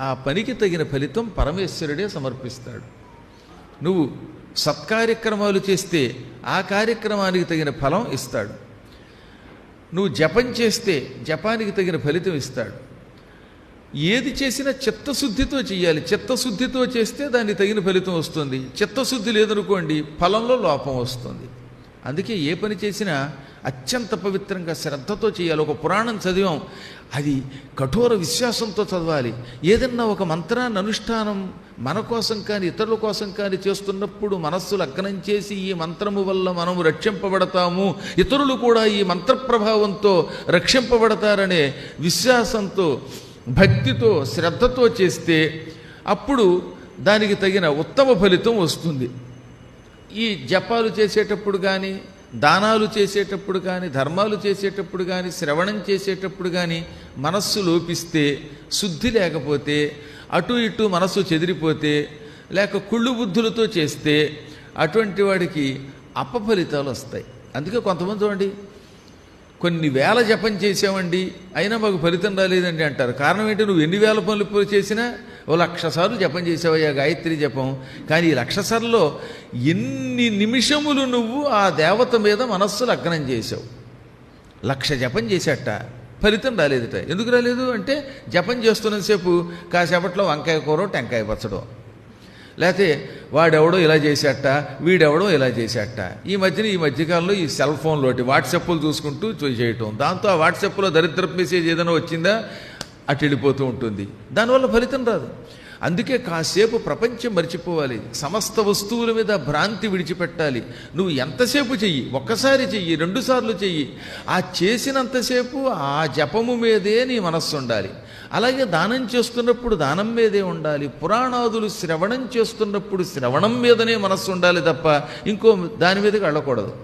ఆ పనికి తగిన ఫలితం పరమేశ్వరుడే సమర్పిస్తాడు. నువ్వు సత్కార్యక్రమాలు చేస్తే ఆ కార్యక్రమానికి తగిన ఫలం ఇస్తాడు. నువ్వు జపం చేస్తే జపానికి తగిన ఫలితం ఇస్తాడు. ఏది చేసినా చిత్తశుద్ధితో చేయాలి. చిత్తశుద్ధితో చేస్తే దానికి తగిన ఫలితం వస్తుంది. చిత్తశుద్ధి లేదనుకోండి ఫలంలో లోపం వస్తుంది. అందుకే ఏ పని చేసినా అత్యంత పవిత్రంగా శ్రద్ధతో చేయాలి. ఒక పురాణం చదివాం. అది కఠోర విశ్వాసంతో చదవాలి. ఏదన్నా ఒక మంత్రాన్ని అనుష్ఠానం మన కోసం కానీ ఇతరుల కోసం కానీ చేస్తున్నప్పుడు మనస్సు లగ్నం చేసి ఈ మంత్రము వల్ల మనము రక్షింపబడతాము. ఇతరులు కూడా ఈ మంత్ర ప్రభావంతో రక్షింపబడతారనే విశ్వాసంతో భక్తితో శ్రద్ధతో చేస్తే అప్పుడు దానికి తగిన ఉత్తమ ఫలితం వస్తుంది. ఈ జపాలు చేసేటప్పుడు కానీ దానాలు చేసేటప్పుడు కానీ ధర్మాలు చేసేటప్పుడు కానీ శ్రవణం చేసేటప్పుడు కానీ మనస్సు లోపిస్తే శుద్ధి లేకపోతే అటు ఇటు మనస్సు చెదిరిపోతే లేక కుళ్ళు బుద్ధులతో చేస్తే అటువంటి వాడికి అపఫలితాలు వస్తాయి. అందుకే కొంతమంది చూడండి కొన్ని వేల జపం చేసామండి అయినా మాకు ఫలితం రాలేదండి అంటారు. కారణం ఏంటి? నువ్వు ఎన్ని వేల పనులు చేసినా ఓ లక్ష సార్లు జపం చేసావయ్యా గాయత్రి జపం. కానీ ఈ లక్ష సార్లో ఎన్ని నిమిషములు నువ్వు ఆ దేవత మీద మనస్సు లగ్నం చేసావు లక్ష జపం చేసేట ఫలితం రాలేదట. ఎందుకు రాలేదు? అంటే జపం చేస్తున్నంతసేపు కాసేపట్లో వంకాయ కూర టెంకాయ పచ్చడం. లేకపోతే వాడెవడో ఇలా చేసేట వీడెవడో ఇలా చేసేట. ఈ మధ్యన ఈ మధ్యకాలంలో ఈ సెల్ ఫోన్లోటి వాట్సాప్లు చూసుకుంటూ చేయటం. దాంతో ఆ వాట్సాప్లో దరిద్ర మెసేజ్ ఏదైనా వచ్చిందా? అటు వెళ్ళిపోతూ ఉంటుంది. దానివల్ల ఫలితం రాదు. అందుకే కాసేపు ప్రపంచం మర్చిపోవాలి. సమస్త వస్తువుల మీద భ్రాంతి విడిచిపెట్టాలి. నువ్వు ఎంతసేపు చెయ్యి? ఒక్కసారి చెయ్యి రెండుసార్లు చెయ్యి. ఆ చేసినంతసేపు ఆ జపము మీదే నీ మనస్సు ఉండాలి. అలాగే దానం చేస్తున్నప్పుడు దానం మీదే ఉండాలి. పురాణాదులు శ్రవణం చేస్తున్నప్పుడు శ్రవణం మీదనే మనస్సు ఉండాలి తప్ప ఇంకో దాని మీదకి వెళ్ళకూడదు.